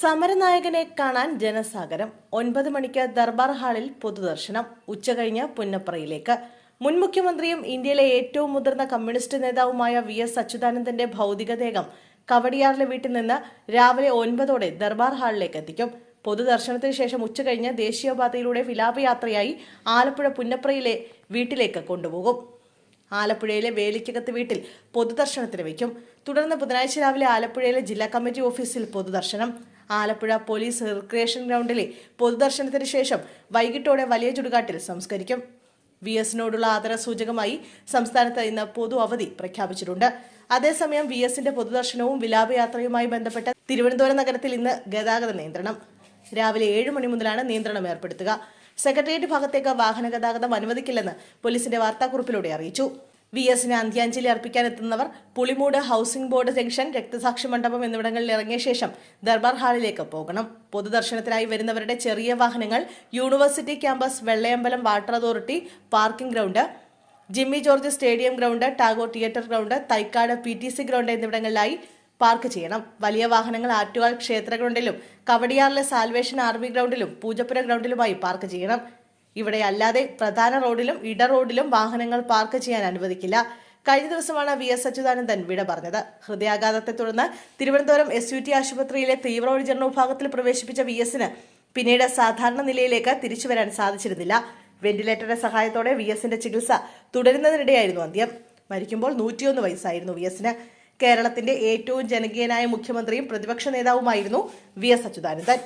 സമരനായകനെ കാണാൻ ജനസാഗരം. ഒൻപത് മണിക്ക് ദർബാർ ഹാളിൽ പൊതുദർശനം. ഉച്ചകഴിഞ്ഞ് പുന്നപ്രയിലേക്ക്. മുൻ മുഖ്യമന്ത്രിയും ഇന്ത്യയിലെ ഏറ്റവും മുതിർന്ന കമ്മ്യൂണിസ്റ്റ് നേതാവുമായ വി എസ് അച്യുതാനന്ദന്റെ ഭൗതികദേഹം കവടിയാറിലെ വീട്ടിൽ നിന്ന് രാവിലെ ഒൻപതോടെ ദർബാർ ഹാളിലേക്ക് എത്തിക്കും. പൊതുദർശനത്തിന് ശേഷം ഉച്ചകഴിഞ്ഞ് ദേശീയപാതയിലൂടെ വിലാപയാത്രയായി ആലപ്പുഴ പുന്നപ്രയിലെ വീട്ടിലേക്ക് കൊണ്ടുപോകും. ആലപ്പുഴയിലെ വേലിക്കകത്ത് വീട്ടിൽ പൊതുദർശനത്തിന് വയ്ക്കും. തുടർന്ന് ബുധനാഴ്ച രാവിലെ ആലപ്പുഴയിലെ ജില്ലാ കമ്മിറ്റി ഓഫീസിൽ പൊതുദർശനം. ആലപ്പുഴ പോലീസ് റിക്രിയേഷൻ ഗ്രൗണ്ടിലെ പൊതുദർശനത്തിന് ശേഷം വൈകിട്ടോടെ വലിയ ചുടുകാട്ടിൽ സംസ്കരിക്കും. വി എസിനോടുള്ള ആദരസൂചകമായി സംസ്ഥാനത്ത് ഇന്ന് പൊതു അവധി പ്രഖ്യാപിച്ചിട്ടുണ്ട്. അതേസമയം വി എസിന്റെ പൊതുദർശനവും വിലാപയാത്രയുമായി ബന്ധപ്പെട്ട് തിരുവനന്തപുരം നഗരത്തിൽ ഇന്ന് ഗതാഗത നിയന്ത്രണം. രാവിലെ ഏഴ് മണി മുതലാണ് നിയന്ത്രണം ഏർപ്പെടുത്തുക. സെക്രട്ടേറിയറ്റ് ഭാഗത്തേക്ക് വാഹന ഗതാഗതം അനുവദിക്കില്ലെന്ന് പോലീസിന്റെ വാർത്താക്കുറിപ്പിലൂടെ അറിയിച്ചു. വി എസിന് അന്ത്യാഞ്ജലി അർപ്പിക്കാൻ എത്തുന്നവർ പുളിമൂട് ഹൗസിംഗ് ബോർഡ് ജംഗ്ഷൻ രക്തസാക്ഷി മണ്ഡപം എന്നിവിടങ്ങളിൽ ഇറങ്ങിയ ശേഷം ദർബാർ ഹാളിലേക്ക് പോകണം. പൊതുദർശനത്തിനായി വരുന്നവരുടെ ചെറിയ വാഹനങ്ങൾ university campus Vellayambalam water authority parking ground Jimmy George stadium ground Tagore theatre ground Thycaud P T C ground എന്നിവിടങ്ങളിലായി park ചെയ്യണം. വലിയ വാഹനങ്ങൾ ആറ്റുകാൽ ക്ഷേത്ര ഗ്രൗണ്ടിലും കവടിയാറിലെ സാൽവേഷൻ ആർമി ഗ്രൗണ്ടിലും പൂജപ്പുര ഗ്രൗണ്ടിലുമായി പാർക്ക് ചെയ്യണം. ഇവിടെ അല്ലാതെ പ്രധാന റോഡിലും ഇട റോഡിലും വാഹനങ്ങൾ പാർക്ക് ചെയ്യാൻ അനുവദിക്കില്ല. കഴിഞ്ഞ ദിവസമാണ് വി എസ് അച്യുതാനന്ദൻ വിട പറഞ്ഞത്. ഹൃദയാഘാതത്തെ തുടർന്ന് തിരുവനന്തപുരം എസ് യു ടി ആശുപത്രിയിലെ തീവ്രപരിചരണ വിഭാഗത്തിൽ പ്രവേശിപ്പിച്ച വി എസിന് പിന്നീട് സാധാരണ നിലയിലേക്ക് തിരിച്ചു വരാൻ സാധിച്ചിരുന്നില്ല. വെന്റിലേറ്ററുടെ സഹായത്തോടെ വി എസിന്റെ ചികിത്സ തുടരുന്നതിനിടെയായിരുന്നു അന്ത്യം. മരിക്കുമ്പോൾ നൂറ്റിയൊന്ന് വയസ്സായിരുന്നു വി എസിന്. കേരളത്തിന്റെ ഏറ്റവും ജനകീയനായ മുഖ്യമന്ത്രിയും പ്രതിപക്ഷ നേതാവുമായിരുന്നു വി എസ് അച്യുതാനന്ദൻ.